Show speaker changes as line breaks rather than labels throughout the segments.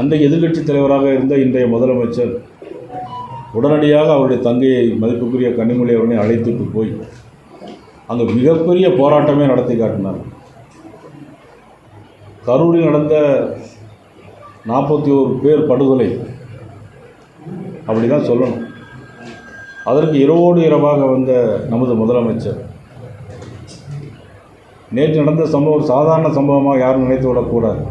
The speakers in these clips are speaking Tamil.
அந்த எதிர்க்கட்சி தலைவராக இருந்த இன்றைய முதலமைச்சர் உடனடியாக அவருடைய தங்கையை மதிப்புக்குரிய கனிமொழி அவர்களை அழைத்துட்டு போய் அங்கே மிகப்பெரிய போராட்டமே நடத்தி காட்டினார். கரூரில் நடந்த நாற்பத்தி ஓரு பேர் படுகொலை அப்படி தான் சொல்லணும். அதற்கு இரவோடு இரவாக வந்த நமது முதலமைச்சர் நேற்று நடந்த சம்பவம் சாதாரண சம்பவமாக யாரும் நினைத்து விடக்கூடாது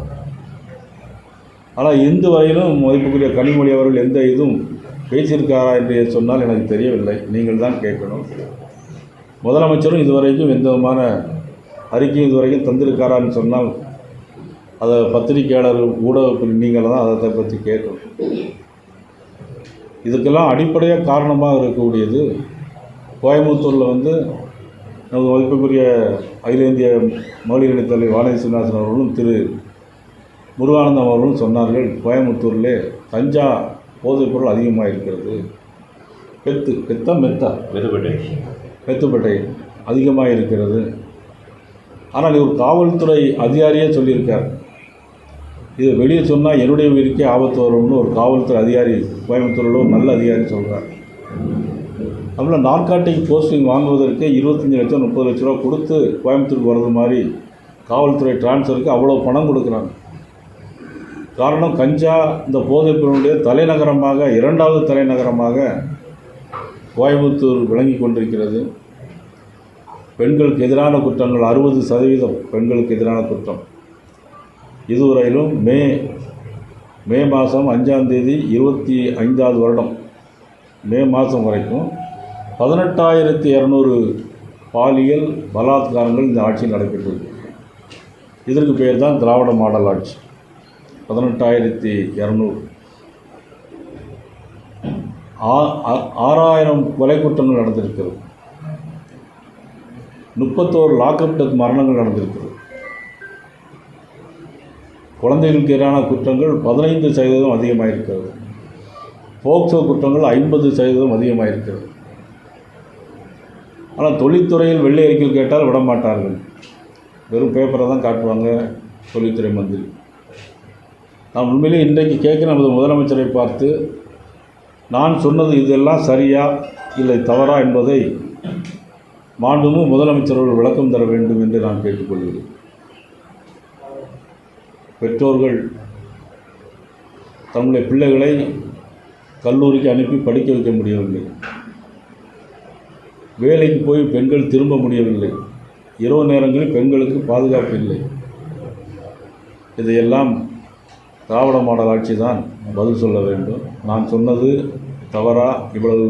ஆனால் இந்து வரையிலும் மதிப்புக்குரிய கனிமொழி அவர்கள் எந்த இதுவும் பேசியிருக்காரா என்று சொன்னால் எனக்கு தெரியவில்லை. நீங்கள் தான் கேட்கணும். முதலமைச்சரும் இதுவரைக்கும் எந்த விதமான அறிக்கையும் இதுவரைக்கும் தந்திருக்காரான்னு சொன்னால் அதை பத்திரிகையாளர்கள் ஊடக நீங்கள் தான் அதை பற்றி கேட்கணும். இதுக்கெல்லாம் அடிப்படையாக காரணமாக இருக்கக்கூடியது கோயம்புத்தூரில் வந்து நமது மதிப்புக்குரிய அகில இந்திய மகளிர் அணித் தலைவர் வானதி சீனிவாசன் அவர்களும் திரு. முருகானந்தம் அவர்களும் சொன்னார்கள் கோயம்புத்தூரிலே கஞ்சா போதைப்பொருள் அதிகமாக இருக்கிறது பெத்து பெத்தா மெத்தா?
வெறுபட்டு
பெத்துப்பட்டை அதிகமாக இருக்கிறது ஆனால் இவர் காவல்துறை அதிகாரியே சொல்லியிருக்கார். இது வெளியே சொன்னால் என்னுடைய உயிருக்கே ஆபத்து வரும்னு ஒரு காவல்துறை அதிகாரி கோயம்புத்தூரில் ஒரு நல்ல அதிகாரி சொல்கிறார் அப்புறம் நார்காட்டிக் போஸ்டிங் வாங்குவதற்கு இருபத்தஞ்சி லட்சம் முப்பது லட்ச ரூபா கொடுத்து கோயம்புத்தூருக்கு வர்றது மாதிரி காவல்துறை டிரான்ஸ்ஃபருக்கு அவ்வளோ பணம் கொடுக்குறாங்க. காரணம் கஞ்சா இந்த போதைப்பொருளுடைய தலைநகரமாக இரண்டாவது தலைநகரமாக கோயம்புத்தூர் விளங்கி கொண்டிருக்கிறது. பெண்களுக்கு எதிரான குற்றங்கள் அறுபது சதவீதம் பெண்களுக்கு எதிரான குற்றம். இதுவரையிலும் மே மே மாதம் அஞ்சாம் தேதி இருபத்தி ஐந்தாவது வருடம் மே மாதம் வரைக்கும் பதினெட்டாயிரத்தி இரநூறு பாலியல் பலாத்காரங்கள் இந்த ஆட்சியில் நடைபெற்றது. இதற்கு பேர் தான் திராவிட மாடல் ஆட்சி. பதினெட்டாயிரத்தி இரநூறு. ஆ- ஆ- ஆறாயிரம் கொலை குற்றங்கள் நடந்திருக்கிறது. முப்பத்தோரு லாக்அப் டெத் மரணங்கள் நடந்திருக்கிறது. குழந்தைகளுக்கு எதிரான குற்றங்கள் பதினைந்து சதவீதம் அதிகமாக இருக்கிறது போக்சோ குற்றங்கள் ஐம்பது சதவீதம் அதிகமாக இருக்கிறது ஆனால் தொழில்துறையில் வெள்ளை அறிக்கையில் கேட்டால் விட மாட்டார்கள் வெறும் பேப்பரை தான் காட்டுவாங்க தொழில்துறை மந்திரி. நான் உண்மையிலே இன்றைக்கு கேட்க நமது முதலமைச்சரை பார்த்து நான் சொன்னது இதெல்லாம் சரியா இல்லை தவறா என்பதை மாண்புமும் முதலமைச்சர் விளக்கம் தர வேண்டும் என்று நான் கேட்டுக்கொள்கிறேன். பெற்றோர்கள் தங்களுடைய பிள்ளைகளை கல்லூரிக்கு அனுப்பி படிக்க வைக்க முடியவில்லை. வேலைக்கு போய் பெண்கள் திரும்ப முடியவில்லை. இரவு நேரங்களில் பெண்களுக்கு பாதுகாப்பு இல்லை. இதையெல்லாம் திராவிட மாடல் ஆட்சி தான் பதில் சொல்ல வேண்டும். நான் சொன்னது தவறா இவ்வளவு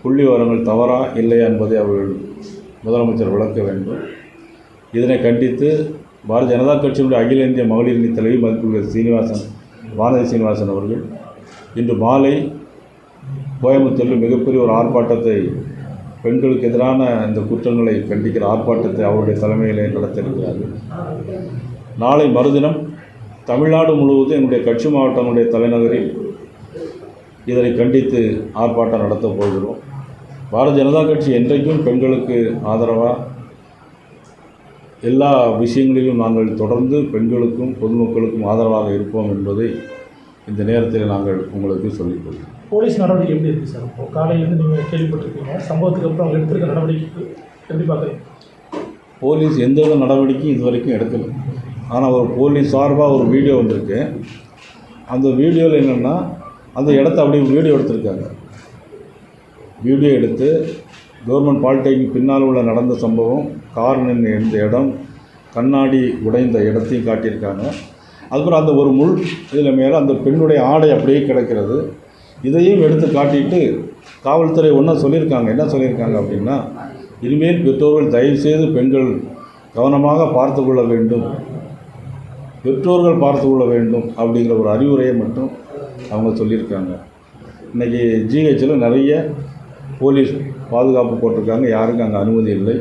புள்ளி விவரங்கள் தவறா இல்லையா என்பதை அவர்கள் முதலமைச்சர் விளக்க வேண்டும். இதனை கண்டித்து பாரதிய ஜனதா கட்சியினுடைய அகில இந்திய மகளிர் அணி தலைவி மதிப்புள்ள சீனிவாசன் வானதி சீனிவாசன் அவர்கள் இன்று மாலை கோயம்புத்தூரில் மிகப்பெரிய ஒரு ஆர்ப்பாட்டத்தை பெண்களுக்கு எதிரான இந்த குற்றங்களை கண்டிக்கிற ஆர்ப்பாட்டத்தை அவருடைய தலைமையிலே நடத்தியிருக்கிறார்கள். நாளை மறுதினம் தமிழ்நாடு முழுவதும் எங்களுடைய கட்சி மாவட்டங்களுடைய தலைநகரில் இதனை கண்டித்து ஆர்ப்பாட்டம் நடத்தப் போகிறோம். பாரதிய ஜனதா கட்சி என்றைக்கும் பெண்களுக்கு ஆதரவாக எல்லா விஷயங்களிலும் நாங்கள் தொடர்ந்து பெண்களுக்கும் பொதுமக்களுக்கும் ஆதரவாக இருப்போம் என்பதை இந்த நேரத்தில் நாங்கள் உங்களுக்கு சொல்லிக் கொள்கிறோம்.
போலீஸ் நடவடிக்கை எப்படி இருக்குது சார்? இப்போ காலையிலேருந்து நீங்கள் கேள்விப்பட்டிருக்கீங்க. சம்பவத்துக்கு அப்புறம் அவங்க எடுத்திருக்க நடவடிக்கை எப்படி பார்க்குறீங்க?
போலீஸ் எந்தவித நடவடிக்கையும் இது வரைக்கும் எடுக்கலை. ஆனால் ஒரு போலீஸ் சார்பாக ஒரு வீடியோ வந்திருக்கு. அந்த வீடியோவில் என்னென்னா அந்த இடத்த அப்படியே வீடியோ எடுத்திருக்காங்க. வீடியோ எடுத்து கவர்மெண்ட் பாலிடெக்னிக் பின்னால் உள்ள நடந்த சம்பவம் கார் நின்று இருந்த இடம் கண்ணாடி உடைந்த இடத்தையும் காட்டியிருக்காங்க. அதுக்கப்புறம் அந்த ஒரு முள் இதில் மேலே அந்த பெண்ணுடைய ஆடை அப்படியே கிடக்கிறது. இதையும் எடுத்து காட்டிட்டு காவல்துறை ஒன்றா சொல்லியிருக்காங்க. என்ன சொல்லியிருக்காங்க அப்படின்னா இனிமேல் பெற்றோர்கள் தயவுசெய்து பெண்கள் கவனமாக பார்த்து கொள்ள வேண்டும். பெற்றோர்கள் பார்த்து கொள்ள வேண்டும் அப்படிங்கிற ஒரு அறிவுரையை மட்டும் அவங்க சொல்லியிருக்காங்க. இன்றைக்கி ஜிஹெச்சில் நிறைய போலீஸ் பாதுகாப்பு போட்டிருக்காங்க. யாருக்கும் அங்கே அனுமதி இல்லை.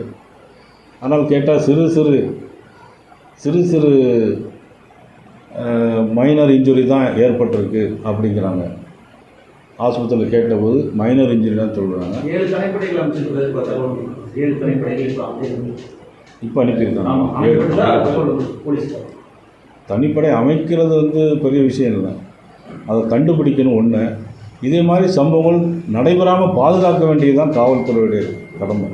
ஆனால் கேட்டால் சிறு சிறு சிறு சிறு மைனர் இன்ஜுரி தான் ஏற்பட்டிருக்கு அப்படிங்கிறாங்க. ஆஸ்பத்திரியில் கேட்டபோது மைனர் இன்ஜுரி தான் சொல்கிறாங்க.
இப்போ
அனுப்பியிருக்காங்க. தனிப்படை அமைக்கிறது வந்து பெரிய விஷயம் இல்லை. அதை கண்டுபிடிக்கணும் ஒன்று இதே மாதிரி சம்பவங்கள் நடைபெறாமல் பாதுகாக்க வேண்டியதுதான் காவல்துறையுடைய கடமை.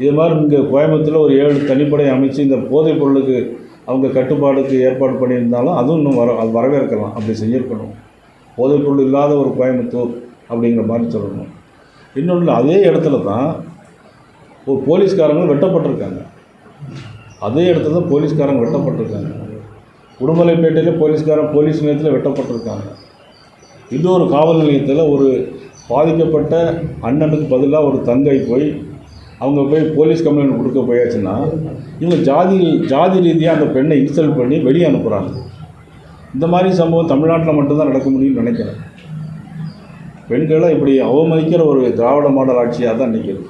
இதே மாதிரி இங்கே கோயம்புத்தூரில் ஒரு ஏழு தனிப்படை அமைச்சு இந்த போதைப் பொருளுக்கு அவங்க கட்டுப்பாடுக்கு ஏற்பாடு பண்ணியிருந்தாலும் அதுவும் இன்னும் வர அது வரவேற்கலாம். அப்படி செஞ்சுருக்கணும். போதைப் பொருள் இல்லாத ஒரு கோயம்புத்தூர் அப்படிங்கிற மாதிரி சொல்லணும். இன்னொன்று அதே இடத்துல தான் ஒரு போலீஸ்காரங்க வெட்டப்பட்டிருக்காங்க. அதே இடத்துல தான் போலீஸ்காரங்க வெட்டப்பட்டிருக்காங்க. உடுமலைப்பேட்டையில் போலீஸ்காரன் போலீஸ் நிலையத்தில் வெட்டப்பட்டிருக்காங்க. ஒரு காவல் நிலையத்தில் ஒரு பாதிக்கப்பட்ட அண்ணனுக்கு பதிலாக ஒரு தங்கை போய் அவங்க போய் போலீஸ் கம்ப்ளைண்ட் கொடுக்க போயாச்சுன்னா இவங்க ஜாதி ஜாதி ரீதியாக அந்த பெண்ணை இன்சல்ட் பண்ணி வெளியே அனுப்புகிறாங்க இந்த மாதிரி சம்பவம் தமிழ்நாட்டில் மட்டும்தான் நடக்க முடியும்னு நினைக்கிறேன். பெண்களை இப்படி அவமதிக்கிற ஒரு திராவிட மாடல் ஆட்சியாக தான் நிற்கிது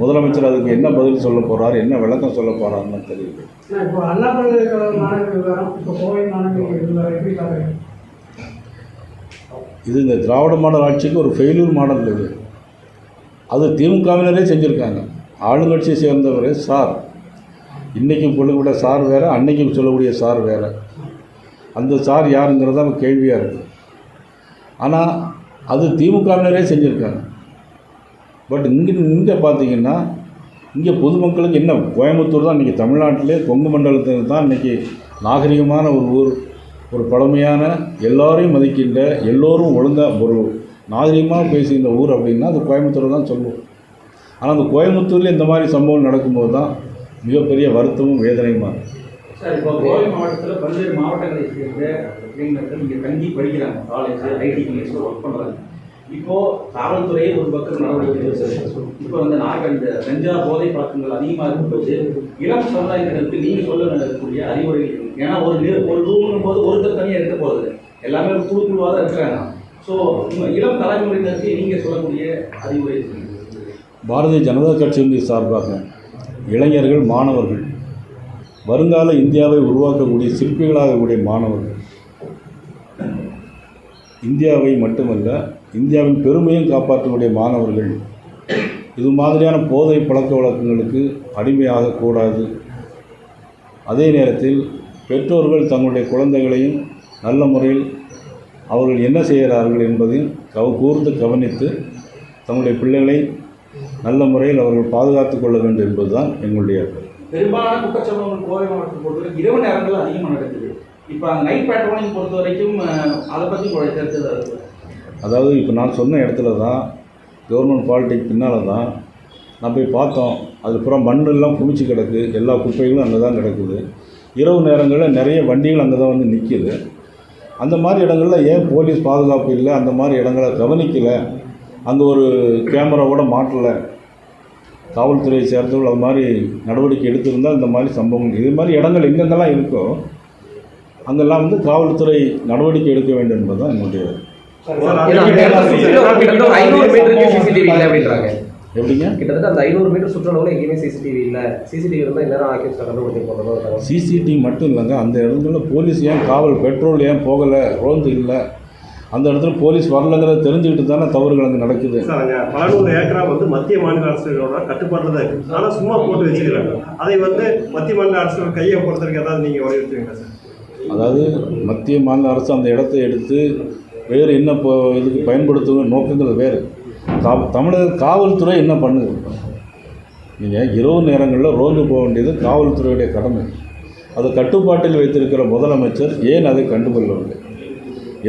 முதலமைச்சர் அதுக்கு என்ன பதில் சொல்ல போகிறார் என்ன விளக்கம் சொல்ல போகிறாருன்னு தெரியல.
விவகாரம் இப்போ கோவை எப்படி பார்க்குறீங்க?
இது இந்த திராவிட மாடல் ஆட்சிக்கு ஒரு ஃபெயிலூர் மாடல் இது. அது திமுகவினரே செஞ்சுருக்காங்க. ஆளுங்கட்சியை சேர்ந்தவர் சார். இன்றைக்கும் சொல்லக்கூடிய சார் வேறு அன்னைக்கும் சொல்லக்கூடிய சார் வேறு. அந்த சார் யாருங்கிறது தான் கேள்வியாக இருக்குது ஆனால் அது திமுகவினரே செஞ்சுருக்காங்க. பட் இங்கே இங்கே பார்த்தீங்கன்னா இங்கே பொதுமக்களுக்கு என்ன கோயம்புத்தூர் தான் இன்றைக்கி தமிழ்நாட்டிலே கொங்கு மண்டலத்தில் தான் இன்றைக்கி நாகரிகமான ஒரு ஊர் ஒரு பழமையான எல்லாரையும் மதிக்கின்ற எல்லோரும் ஒழுங்காக ஒரு நாகரிகமாக பேசுகின்ற ஊர் அப்படின்னா அது கோயம்புத்தூர் தான் சொல்லுவோம் ஆனால் அந்த கோயம்புத்தூரில் இந்த மாதிரி சம்பவம் நடக்கும்போது தான் மிகப்பெரிய வருத்தமும் வேதனையுமா இருக்குது
சார் இப்போ கோவை மாவட்டத்தில் பல்வேறு மாவட்டங்களை சேர்ந்த இளைஞர்கள் இங்கே தங்கி படிக்கிறாங்க. காலேஜ் ஐடி காலேஜ் ஒர்க் பண்ணுறாங்க இப்போது காவல்துறையே ஒரு பக்கம் நடவடிக்கை இப்போ வந்து நாங்கள் இந்த கஞ்சா போதை பழக்கங்கள் அதிகமாக இருக்கும்போது இளம் சமுதாயத்தினருக்கு நீங்கள் சொல்ல இருக்கக்கூடிய அறிவுரைகள் ஏன்னா ஒரு நிறு- ஒரு ரூம்னும் போது ஒருத்தர் தனியாக இருக்க போகிறது எல்லாமே ஒரு குழு குழுவாக தான் இருக்கிறாங்க. ஸோ இளம் தலைமுறையினருக்கு நீங்கள் சொல்லக்கூடிய அறிவுரை
பாரதிய ஜனதா கட்சியினுடைய சார்பாக இளைஞர்கள் மாணவர்கள் வருங்கால இந்தியாவை உருவாக்கக்கூடிய சிற்பிகளாகக்கூடிய மாணவர்கள் இந்தியாவை மட்டுமல்ல இந்தியாவின் பெருமையும் காப்பாற்றக்கூடிய மாணவர்கள் இது மாதிரியான போதை பழக்க வழக்கங்களுக்கு அடிமையாகக்கூடாது. அதே நேரத்தில் பெற்றோர்கள் தங்களுடைய குழந்தைகளையும் நல்ல முறையில் அவர்கள் என்ன செய்கிறார்கள் என்பதையும் கவ கூர்ந்து கவனித்து தங்களுடைய பிள்ளைகளை நல்ல முறையில் அவர்கள் பாதுகாத்துக் கொள்ள வேண்டும் என்பதுதான் எங்களுடைய
பெரும்பாலான குற்றச்சம்பவங்கள் கோவை மாவட்டத்தை பொறுத்தவரை இரவு நேரங்கள் அதிகமாக நடக்குது. இப்போ நைட் பேட்ரோலிங் பொறுத்த வரைக்கும் அதை பற்றி கருத்து?
அதாவது இப்போ நான் சொன்ன இடத்துல தான் கவர்மெண்ட் பாலிடெக் பின்னால் தான் நான் போய் பார்த்தோம். அது புறம் மண்ணெல்லாம் குமிச்சு கிடக்கு. எல்லா குப்பைகளும் அங்கே தான் கிடக்குது. இரவு நேரங்களில் நிறைய வண்டிகள் அங்கே தான் வந்து நிற்கிது அந்த மாதிரி இடங்களில் ஏன் போலீஸ் பாதுகாப்பு இல்லை அந்த மாதிரி இடங்களை கவனிக்கலை அங்கே ஒரு கேமராவோட மாட்டலை காவல்துறையை சேர்ந்தவர்கள் அது மாதிரி நடவடிக்கை எடுத்திருந்தால் இந்த மாதிரி சம்பவம் இது மாதிரி இடங்கள் எங்கெங்கெல்லாம் இருக்கோ அங்கெல்லாம் வந்து காவல்துறை நடவடிக்கை எடுக்க வேண்டும் என்பது தான் என்னுடைய எப்படிங்க?
கிட்டத்தட்ட அந்த ஐநூறு மீட்டர் சுற்றளவுல எங்கேயுமே சிசிடிவி இல்லை. சிசிடிவி இருந்தால் இந்நேரம் ஆக்கியம் கண்டுபிடிச்சு போகிறதோ
சிசிடிவி மட்டும் இல்லைங்க. அந்த இடங்களில் போலீஸ் ஏன் காவல் பெட்ரோல் ஏன் போகலை? ரோந்து இல்லை. அந்த இடத்துல போலீஸ் வரலங்கிறத தெரிஞ்சுக்கிட்டு தானே தவறுகள் அங்கே நடக்குது.
சார் அங்கே பல நூறு ஏக்கரா வந்து மத்திய மாநில அரசுகளோட கட்டுப்பாட்டில் தான் இருக்குது ஆனால் சும்மா போட்டு வச்சுக்கிறாங்க அதை வந்து மத்திய மாநில அரசுகள் கையை பொறுத்தவரைக்கும் ஏதாவது நீங்கள் வலியுறுத்துவீங்களா சார்?
அதாவது மத்திய மாநில அரசு அந்த இடத்தை எடுத்து வேறு என்ன இப்போ இதுக்கு பயன்படுத்தும் நோக்கங்கிறது வேறு. கா தமிழக காவல்துறை என்ன பண்ணுது? நீங்கள் இரவு நேரங்களில் ரோந்து போக வேண்டியது காவல்துறையுடைய கடமை. அது கட்டுப்பாட்டில் வைத்திருக்கிற முதலமைச்சர் ஏன் அதை கண்டுகொள்ளவில்லை?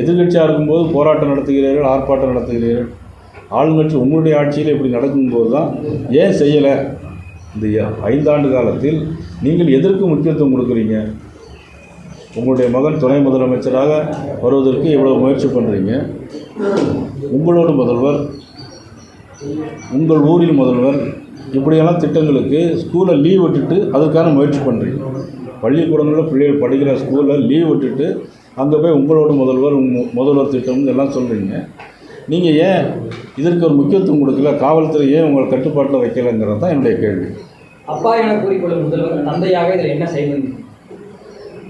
எதிர்கட்சியாக இருக்கும்போது போராட்டம் நடத்துகிறீர்கள் ஆர்ப்பாட்டம் நடத்துகிறீர்கள். ஆளுங்கட்சி உங்களுடைய ஆட்சியில் இப்படி நடக்கும்போது தான் ஏன் செய்யலை? இந்த ஐந்தாண்டு காலத்தில் நீங்கள் எதற்கு முக்கியத்துவம் கொடுக்குறீங்க? உங்களுடைய மகன் துணை முதலமைச்சராக வருவதற்கு இவ்வளோ முயற்சி பண்ணுறீங்க உங்களோட முதல்வர் உங்கள் ஊரில் முதல்வர் இப்படியெல்லாம் திட்டங்களுக்கு ஸ்கூலை லீவ் விட்டுட்டு அதுக்கான முயற்சி பண்ணுறீங்க பள்ளிக்கூடங்களில் பிள்ளைகள் படிக்கிற ஸ்கூலில் லீவ் விட்டுட்டு அங்கே போய் உங்களோட முதல்வர் முதல்வர் திட்டம்னு எல்லாம் சொல்கிறீங்க நீங்கள் ஏன் இதற்கு ஒரு முக்கியத்துவம் கொடுக்கல? காவல்துறை ஏன் உங்களை கட்டுப்பாட்டில் வைக்கலைங்கிறது தான் என்னுடைய கேள்வி.
அப்பா என கூறிக்கொள்ளும் முதல்வர் தந்தையாக இதில் என்ன செய்வது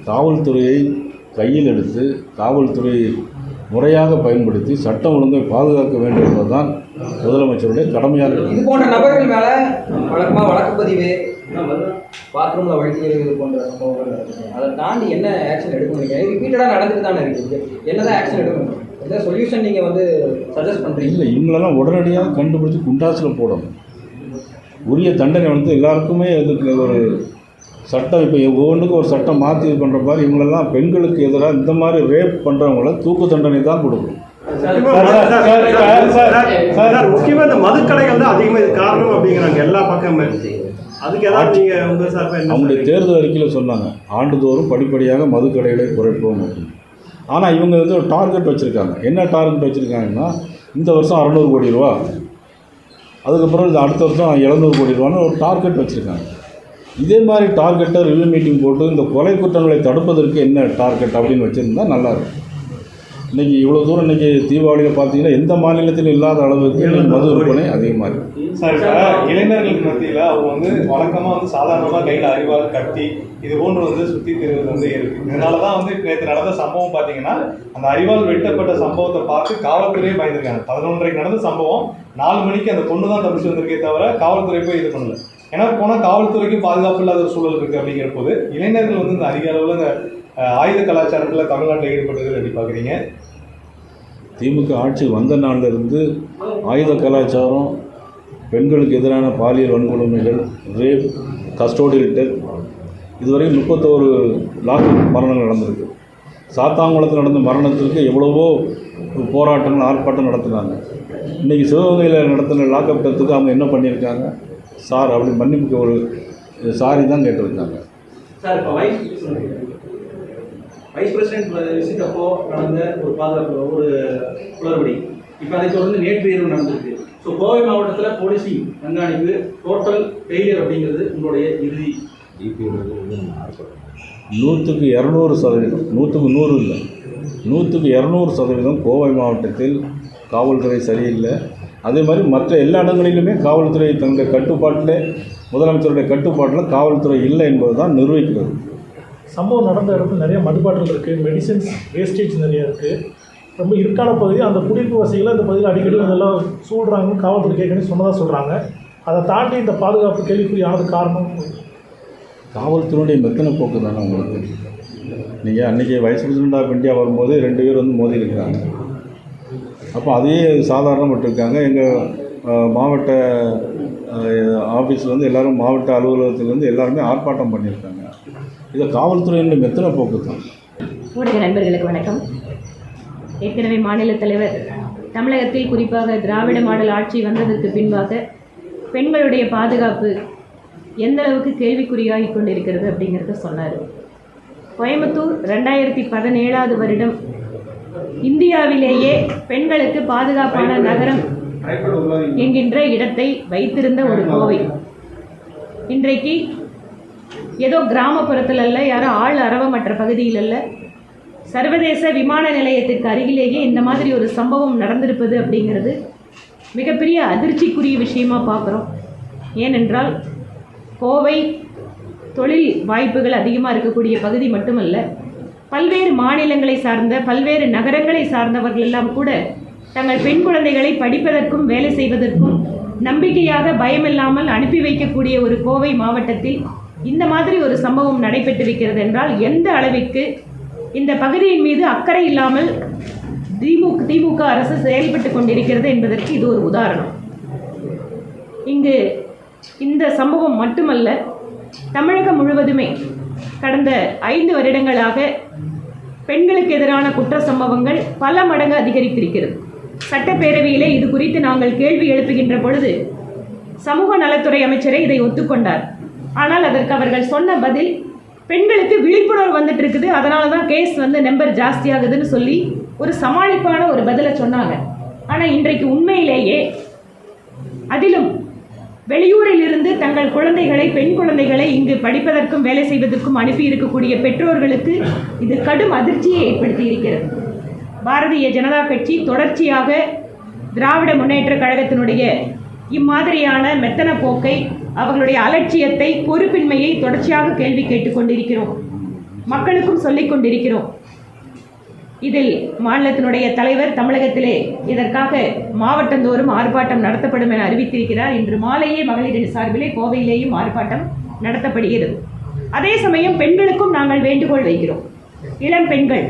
காவல்துறையை கையில் எடுத்து காவல்துறையை முறையாக பயன்படுத்தி சட்டம் ஒழுங்கை பாதுகாக்க வேண்டும் என்பதுதான் முதலமைச்சருடைய கடமையாக
இது போன்ற நபர்கள் மேல வழக்கமா வழக்கு பதிவு பாத்ரூமில் வழக்கு போன்ற சம்பவங்கள் அதை தாண்டி என்ன ஆக்ஷன் எடுக்க முடியும் ரிப்பீட்டடாக நடந்துட்டு தானே இருக்குது என்னதான் ஆக்ஷன் எடுக்கணும்? எந்த சொல்யூஷன் நீங்கள் வந்து சஜஸ்ட் பண்ணுறீங்க
இல்லை இவங்களெல்லாம் உடனடியாக கண்டுபிடிச்சி குண்டாசில் போடணும். உரிய தண்டனை வந்து எல்லாருக்குமே இதுக்கு ஒரு சட்டம் இப்போ ஒவ்வொன்றுக்கும் ஒரு சட்டம் மாற்றி இது பண்ணுற மாதிரி இவங்களெல்லாம் பெண்களுக்கு எதிராக இந்த மாதிரி ரேப் பண்ணுறவங்கள தூக்கு தண்டனை தான் கொடுக்கணும்
சார் முக்கியமா இந்த மதுக்கடைகள் தான் அதிகமா இது காரணம் அப்படிங்கிறாங்க எல்லா பக்கமே
அவங்களுடைய? தேர்தல் அறிக்கையில் சொன்னாங்க ஆண்டுதோறும் படிப்படியாக மதுக்கடைகளை குறைப்போம் அப்படின்னு ஆனால் இவங்க வந்து ஒரு டார்கெட் வச்சுருக்காங்க என்ன டார்கெட் வச்சுருக்காங்கன்னா இந்த வருஷம் அறநூறு கோடி ரூபா அதுக்கப்புறம் இது அடுத்த வருஷம் எழுநூறு கோடி ரூபான்னு ஒரு டார்கெட் வச்சுருக்காங்க இதே மாதிரி டார்கெட்டை ரிவ்யூ மீட்டிங் போட்டு இந்த கொலை குற்றங்களை தடுப்பதற்கு என்ன டார்கெட் அப்படின்னு வச்சுருந்தா நல்லாயிருக்கும் இன்றைக்கி இவ்வளோ தூரம் இன்றைக்கி தீபாவளியில் பார்த்தீங்கன்னா எந்த மாநிலத்திலும் இல்லாத அளவுக்கு மது விற்பனை அதிகமாக இருக்குது
சார் இளைஞர்களுக்கு மத்தியில் அவங்க வந்து வழக்கமாக வந்து சாதாரணமாக கையில் அறிவாள் கட்டி இது போன்று வந்து சுற்றி திரிவது வந்து இருக்கு இதனால தான் வந்து நேற்று நடந்த சம்பவம் பார்த்தீங்கன்னா அந்த அறிவாள் வெட்டப்பட்ட சம்பவத்தை பார்த்து காவல்துறையே பயந்துருக்காங்க. பதினொன்றரைக்கு நடந்த சம்பவம் நாலு மணிக்கு அந்த பொண்ணு தான் தப்பிச்சு வந்திருக்கே தவிர காவல்துறை போய் இது பண்ணல. ஏன்னா போனால் காவல்துறைக்கு பாதுகாப்பு இல்லாத ஒரு சூழல் இருக்குது அப்படிங்கிற போது இளைஞர்கள் வந்து இந்த அதிக அளவில் இந்த ஆயுத கலாச்சாரத்தில் தமிழ்நாட்டில் ஈடுபட்டது எப்படி பார்க்குறீங்க
திமுக ஆட்சி வந்த நாளிலிருந்து ஆயுத கலாச்சாரம் பெண்களுக்கு எதிரான பாலியல் வன்கொடுமைகள் ரேப் கஸ்டோடியல் டெத் இதுவரையும் முப்பத்தோரு லாக் மரணங்கள் நடந்திருக்கு. சாத்தாங்குளத்தில் நடந்த மரணத்திற்கு எவ்வளவோ போராட்டங்கள் ஆர்ப்பாட்டம் நடத்துனாங்க. இன்றைக்கி சிவகங்கையில் நடத்தின லாக்அப் டெத்துக்கு அவங்க என்ன பண்ணியிருக்காங்க? சார் அப்படி மன்னிப்புக்கு ஒரு சாரி தான் கேட்டிருக்காங்க
சார் இப்போ வைஸ் வைஸ் பிரசிடென்ட் விசிட் அப்போ நடந்த ஒரு பாதுகாப்பு ஒரு குளறுபடி. இப்போ அதை தொடர்ந்து நேற்று இரவு நடந்திருக்கு. ஸோ கோவை மாவட்டத்தில் போலீசிங் கண்காணிப்பு டோட்டல் ஃபெயிலியர் அப்படிங்கிறது உங்களுடைய இறுதி.
நூற்றுக்கு இரநூறு சதவீதம். நூற்றுக்கு நூறு இல்லை. நூற்றுக்கு இரநூறு சதவீதம் கோவை மாவட்டத்தில் காவல்துறை சரியில்லை. அதே மாதிரி மற்ற எல்லா இடங்களிலுமே காவல்துறை தன்னுடைய கட்டுப்பாட்டில் முதலமைச்சருடைய கட்டுப்பாட்டில் காவல்துறை இல்லை என்பது தான் நிரூபிக்கிறது.
சம்பவம் நடந்த இடத்துல நிறைய மதுபாட்டில் இருக்குது மெடிசின்ஸ் வேஸ்டேஜ் நிறைய இருக்குது ரொம்ப இருக்கான பகுதி அந்த குடியிருப்பு வசதிகளை இந்த பகுதியில் அடிக்கடி இதெல்லாம் சூடுறாங்கன்னு காவல்துறை கேட்கணும்னு சொன்னதாக சொல்கிறாங்க அதை தாண்டி இந்த பாதுகாப்பு கேள்விக்குறி ஆனது காரணம்
காவல்துறையுடைய மெத்தனை போக்கு தானே உங்களுக்கு? நீங்கள் அன்றைக்கி வைஸ் பிரசிடென்ட் ஆஃப் இந்தியா வரும்போது ரெண்டு பேர் வந்து மோதி இருக்கிறாங்க அப்போ அதையே சாதாரணப்பட்டிருக்காங்க எங்கள் மாவட்ட ஆஃபீஸில் வந்து எல்லோரும் மாவட்ட அலுவலகத்துலேருந்து எல்லாருமே ஆர்ப்பாட்டம் பண்ணியிருக்காங்க. இதை காவல்துறையினுடைய மெத்தனை போக்கு தான்?
ஊடக நண்பர்களுக்கு வணக்கம். ஏற்கனவே மாநில தலைவர் தமிழகத்தில் குறிப்பாக திராவிட மாடல் ஆட்சி வந்ததற்கு பின்பாக பெண்களுடைய பாதுகாப்பு எந்த அளவுக்கு கேள்விக்குறியாகி கொண்டிருக்கிறது அப்படிங்கிறத சொன்னார். கோயம்புத்தூர் ரெண்டாயிரத்தி பதினேழாவது வருடம் இந்தியாவிலேயே பெண்களுக்கு பாதுகாப்பான நகரம் என்கின்ற இடத்தை வைத்திருந்த ஒரு கோவை. இன்றைக்கு ஏதோ கிராமப்புறத்தில் அல்ல யாரோ ஆள் அரவமற்ற பகுதியில் அல்ல சர்வதேச விமான நிலையத்திற்கு அருகிலேயே இந்த மாதிரி ஒரு சம்பவம் நடந்திருப்பது அப்படிங்கிறது மிகப்பெரிய அதிர்ச்சிக்குரிய விஷயமா பார்க்குறோம் ஏனென்றால் கோவை தொழில் வாய்ப்புகள் அதிகமாக இருக்கக்கூடிய பகுதி மட்டுமல்ல பல்வேறு மாநிலங்களை சார்ந்த பல்வேறு நகரங்களை சார்ந்தவர்கள் எல்லாம் கூட தங்கள் பெண் குழந்தைகளை படிப்பதற்கும் வேலை செய்வதற்கும் நம்பிக்கையாக பயமில்லாமல் அனுப்பி வைக்கக்கூடிய ஒரு கோவை மாவட்டத்தில் இந்த மாதிரி ஒரு சம்பவம் நடைபெற்றிருக்கிறது என்றால் எந்த அளவிற்கு இந்த பகுதியின் மீது அக்கறை இல்லாமல் திமுக திமுக அரசு செயல்பட்டு கொண்டிருக்கிறது என்பதற்கு இது ஒரு உதாரணம். இங்கு இந்த சம்பவம் மட்டுமல்ல தமிழகம் முழுவதுமே கடந்த ஐந்து வருடங்களாக பெண்களுக்கு எதிரான குற்ற சம்பவங்கள் பல மடங்கு அதிகரித்திருக்கிறது. சட்டப்பேரவையிலே இது குறித்து நாங்கள் கேள்வி எழுப்புகின்ற பொழுது சமூக நலத்துறை அமைச்சரே இதை ஒத்துக்கொண்டார். ஆனால் அதற்கு அவர்கள் சொன்ன பதில் பெண்களுக்கு விழிப்புணர்வு வந்துட்டு இருக்குது அதனால தான் கேஸ் வந்து நம்பர் ஜாஸ்தியாகுதுன்னு சொல்லி ஒரு சமாளிப்பான ஒரு பதிலை சொன்னாங்க. ஆனால் இன்றைக்கு உண்மையிலேயே அதிலும் வெளியூரில் இருந்து தங்கள் குழந்தைகளை பெண் குழந்தைகளை இங்கு படிப்பதற்கும் வேலை செய்வதற்கும் அனுப்பி இருக்கக்கூடிய பெற்றோர்களுக்கு இது கடும் அதிர்ச்சியை ஏற்படுத்தி இருக்கிறது. பாரதிய ஜனதா கட்சி தொடர்ச்சியாக திராவிட முன்னேற்ற கழகத்தினுடைய இம்மாதிரியான மெத்தன போக்கை அவர்களுடைய அலட்சியத்தை பொறுப்பின்மையை தொடர்ச்சியாக கேள்வி கேட்டுக்கொண்டிருக்கிறோம் மக்களுக்கும் சொல்லிக் கொண்டிருக்கிறோம். இதில் மாநிலத்தினுடைய தலைவர் தமிழகத்திலே இதற்காக மாவட்டந்தோறும் ஆர்ப்பாட்டம் நடத்தப்படும் என அறிவித்திருக்கிறார். இன்று மாலையே மகளிர் சார்பிலே கோவையிலேயும் ஆர்ப்பாட்டம் நடத்தப்படுகிறது. அதே சமயம் பெண்களுக்கும் நாங்கள் வேண்டுகோள் வைக்கிறோம். இளம் பெண்கள்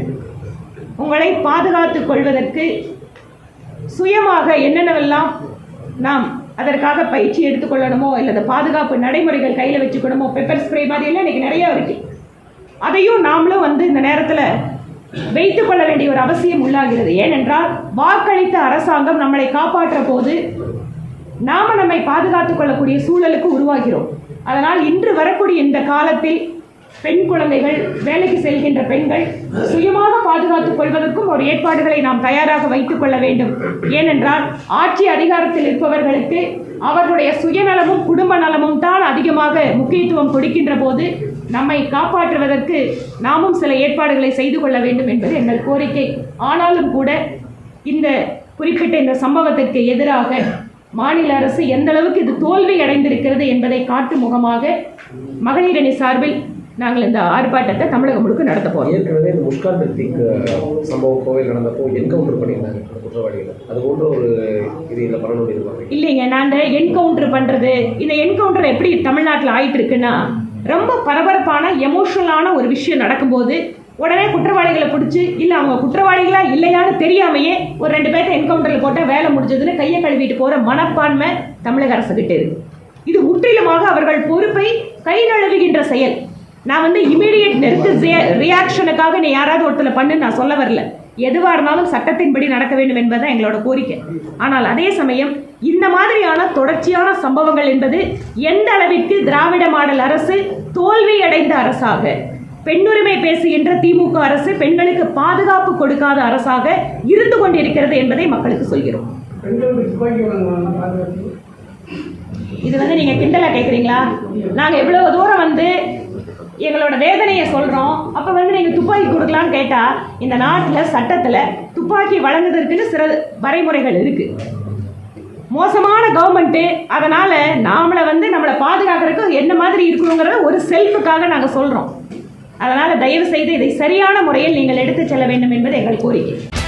உங்களை பாதுகாத்துக் கொள்வதற்கு சுயமாக என்னென்னவெல்லாம் நாம் அதற்காக பயிற்சி எடுத்துக்கொள்ளணுமோ அல்லது பாதுகாப்பு நடைமுறைகள் கையில் வச்சுக்கணுமோ பெப்பர் ஸ்ப்ரே மாதிரியெல்லாம் இன்றைக்கி நிறையா இருக்கு. அதையும் நாமளும் வந்து இந்த நேரத்தில் வைத்துக் கொள்ள வேண்டிய ஒரு அவசியம் உள்ளாகிறது. ஏனென்றால் வாக்களித்த அரசாங்கம் நம்மளை காப்பாற்ற போது நாம நம்மை பாதுகாத்துக் கொள்ளக்கூடிய சூழலுக்கு உருவாகிறோம். அதனால் இன்று வரக்கூடிய இந்த காலத்தில் பெண் குழந்தைகள் வேலைக்கு செல்கின்ற பெண்கள் சுயமாக பாதுகாத்துக் கொள்வதற்கும் ஒரு ஏற்பாடுகளை நாம் தயாராக வைத்துக் கொள்ள வேண்டும். ஏனென்றால் ஆட்சி அதிகாரத்தில் இருப்பவர்களுக்கு அவர்களுடைய சுயநலமும் குடும்ப நலமும் தான் அதிகமாக முக்கியத்துவம் கொடுக்கின்ற போது நம்மை காப்பாற்றுவதற்கு நாமும் சில ஏற்பாடுகளை செய்து கொள்ள வேண்டும் என்பது எங்கள் கோரிக்கை. ஆனாலும் கூட இந்த குறிப்பிட்ட இந்த சம்பவத்திற்கு எதிராக மாநில அரசு எந்த அளவுக்கு இது தோல்வி அடைந்திருக்கிறது என்பதை காட்டும் முகமாக மகளிர் அணி சார்பில் நாங்கள் இந்த ஆர்ப்பாட்டத்தை தமிழகம் முழுக்க நடத்த போகிறோம்
ஏற்கனவே இந்த முஷ்கான் ரித்திக் சம்பவம் கோவில் நடந்தப்போ என்கவுண்டர் பண்ணியிருந்தாங்க குற்றவாளிகளை? அது போன்ற ஒரு இது பண்ணணும்னு எதிர்பார்க்குறீங்க
இல்லைங்க நான் இந்த என்கவுண்டர் பண்ணுறது இந்த என்கவுண்டர் எப்படி தமிழ்நாட்டில் ஆயிட்டு இருக்குன்னா ரொம்ப பரபரப்பான எமோஷனலான ஒரு விஷயம் நடக்கும்போது உடனே குற்றவாளிகளை பிடிச்சி இல்லை அவங்க குற்றவாளிகளா இல்லையான்னு தெரியாமையே ஒரு ரெண்டு பேர்த்த என்கவுண்டரில் போட்டால் வேலை முடிஞ்சதுன்னு கையை கழுவிட்டு போகிற மனப்பான்மை தமிழக அரசுகிட்ட இருக்கு. இது முற்றிலுமாக அவர்கள் பொறுப்பை கை நழுவுகின்ற செயல். நான் வந்து இமீடியட் நெருக்கு ரியாக்ஷனுக்காக நீ யாராவது ஒருத்தர் பண்ணு நான் சொல்ல வரல. எதுவாக இருந்தாலும் சட்டத்தின்படி நடக்க வேண்டும் என்பதுதான் எங்களோட கோரிக்கை. ஆனால் அதே சமயம் இந்த மாதிரியான தொடர்ச்சியான சம்பவங்கள் என்பது எந்த அளவிற்கு திராவிட மாடல் அரசு தோல்வியடைந்த அரசாக பெண்ணுரிமை பேசுகின்ற திமுக அரசு பெண்களுக்கு பாதுகாப்பு கொடுக்காத அரசாக இருந்து கொண்டிருக்கிறது என்பதை மக்களுக்கு சொல்கிறோம். இது வந்து நீங்கள் கிண்டலாக கேட்குறீங்களா நாங்கள் எவ்வளவு தூரம் வந்து எங்களோட வேதனையை சொல்கிறோம் அப்போ வந்து நீங்கள் துப்பாக்கி கொடுக்கலான்னு கேட்டால் இந்த நாட்டில் சட்டத்தில் துப்பாக்கி வழங்குவதற்குன்னு சில வரைமுறைகள் இருக்குது மோசமான கவர்மெண்ட்டு அதனால் நாமளை வந்து நம்மளை பாதுகாக்கிறதுக்கு என்ன மாதிரி இருக்கணுங்கிறத ஒரு செல்ஃபுக்காக நாங்கள் சொல்கிறோம் அதனால் தயவு செய்து இதை சரியான முறையில் நீங்கள் எடுத்துச் செல்ல வேண்டும் என்பது எங்கள் கோரிக்கை.